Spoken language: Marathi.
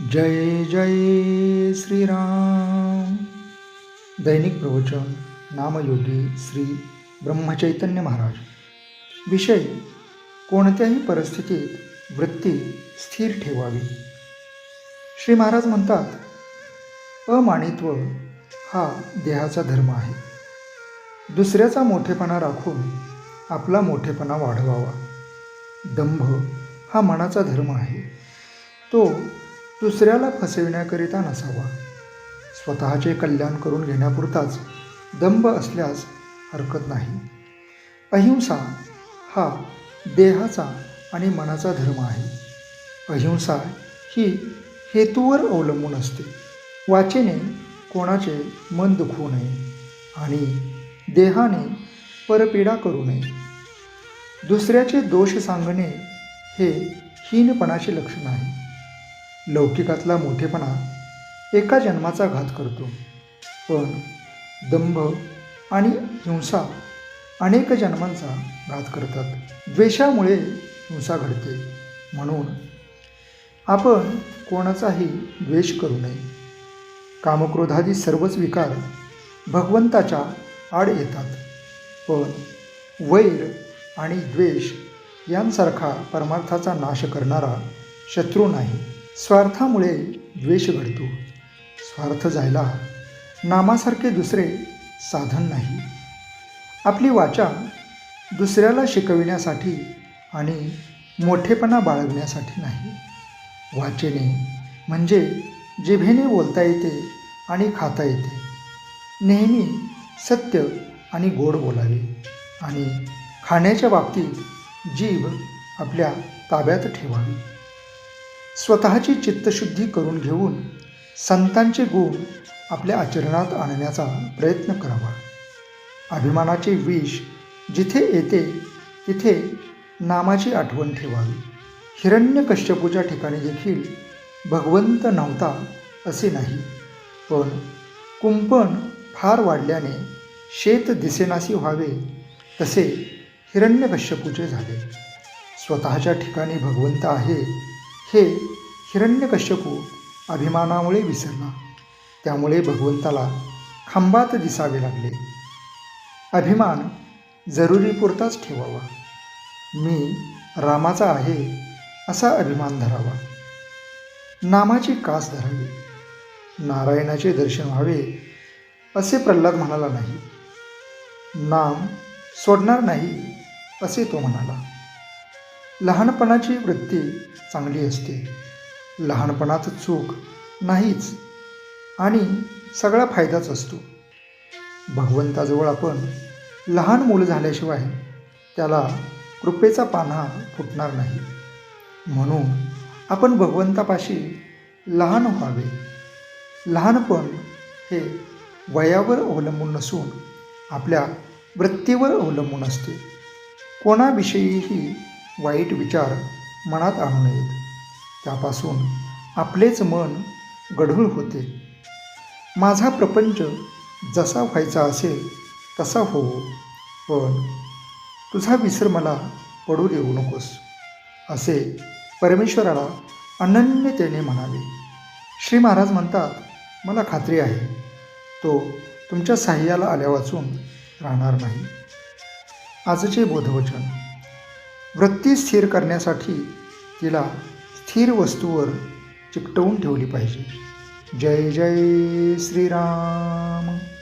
जय जय श्रीराम। दैनिक प्रवचन नामयोगी श्री ब्रह्मचैतन्य महाराज। विषय कोणत्याही परिस्थितीत वृत्ती स्थिर ठेवावी. श्री महाराज म्हणतात अमानित्व हा देहाचा धर्म आहे. दुसऱ्याचा मोठेपणा राखून आपला मोठेपणा वाढवावा. दंभ हा मनाचा धर्म आहे. तो दुसऱ्याला फसविण्याकरिता नसावा. स्वतःचे कल्याण करून घेण्यापुरताच दंभ असल्यास हरकत नाही. अहिंसा हा देहाचा आणि मनाचा धर्म आहे. अहिंसा ही हेतूवर अवलंबून असते. वाचेने कोणाचे मन दुखवू नये आणि देहाने परपीडा करू नये. दुसऱ्याचे दोष सांगणे हे हीनपणाचे लक्षण आहे. लौकिकातला मोठेपणा एका जन्माचा घात करतो. पण दंभ आणि हिंसा अनेक जन्मांचा घात करतात. द्वेषामुळे हिंसा घडते. म्हणून आपण कोणाचाही द्वेष करू नये. कामक्रोधादी सर्वच विकार भगवंताच्या आड येतात. पण वैर आणि द्वेष यांसारखा परमार्थाचा नाश करणारा शत्रू नाही. स्वार्थामुळे द्वेष घडतो. स्वार्थ जायला नामासारखे दुसरे साधन नाही. आपली वाचा दुसऱ्याला शिकविण्यासाठी आणि मोठेपणा बाळगण्यासाठी नाही. वाचेने म्हणजे जिभेने बोलता येते आणि खाता येते. नेहमी सत्य आणि गोड बोलावे आणि खाण्याच्या बाबतीत जीभ आपल्या ताब्यात ठेवावी. स्वतःची चित्तशुद्धी करून घेऊन संतांचे गुण आपल्या आचरणात आणण्याचा प्रयत्न करावा. अभिमानाचे विष जिथे येते तिथे नामाची आठवण ठेवावी. हिरण्यकश्यपूच्या ठिकाणी देखील भगवंत नव्हता असे नाही पण कुंपण फार वाढल्याने शेत दिसेनासी व्हावे तसे हिरण्यकश्यपूचे झाले. स्वतःच्या ठिकाणी भगवंत आहे हे हिरण्यकश्यपू अभिमानामुळे विसरला. त्यामुळे भगवंताला खांबात दिसावे लागले. अभिमान जरुरीपुरताच ठेवावा. मी रामाचा आहे असा अभिमान धरावा. नामाची कास धरावी. नारायणाचे दर्शन व्हावे असे प्रल्हाद म्हणाला नाही. नाम सोडणार नाही असे तो म्हणाला. लहानपणाची वृत्ती चांगली असते. लहानपणात चूक नाहीच आणि सगळा फायदाच असतो. भगवंताजवळ आपण लहान मूल झाल्याशिवाय त्याला कृपेचा पान्हा फुटणार नाही. म्हणून आपण भगवंतापाशी लहान व्हावे. लहानपण हे वयावर अवलंबून नसून आपल्या वृत्तीवर अवलंबून असते. कोणाविषयीही वाईट विचार मनात आणू नयेत. त्यापासून आपलेच मन गढूळ होते. माझा प्रपंच जसा व्हायचा असेल तसा होवो पण तुझा विसर मला पडू देऊ नकोस असे परमेश्वराला अनन्यतेने म्हणावे. श्री महाराज म्हणतात मला खात्री आहे तो तुमच्या साह्याला आल्या वाचून राहणार नाही. आजचे बोधवचन. वृत्ती स्थिर करण्यासाठी तिला स्थिर वस्तूवर चिकटवून ठेवली पाहिजे. जय जय श्रीराम.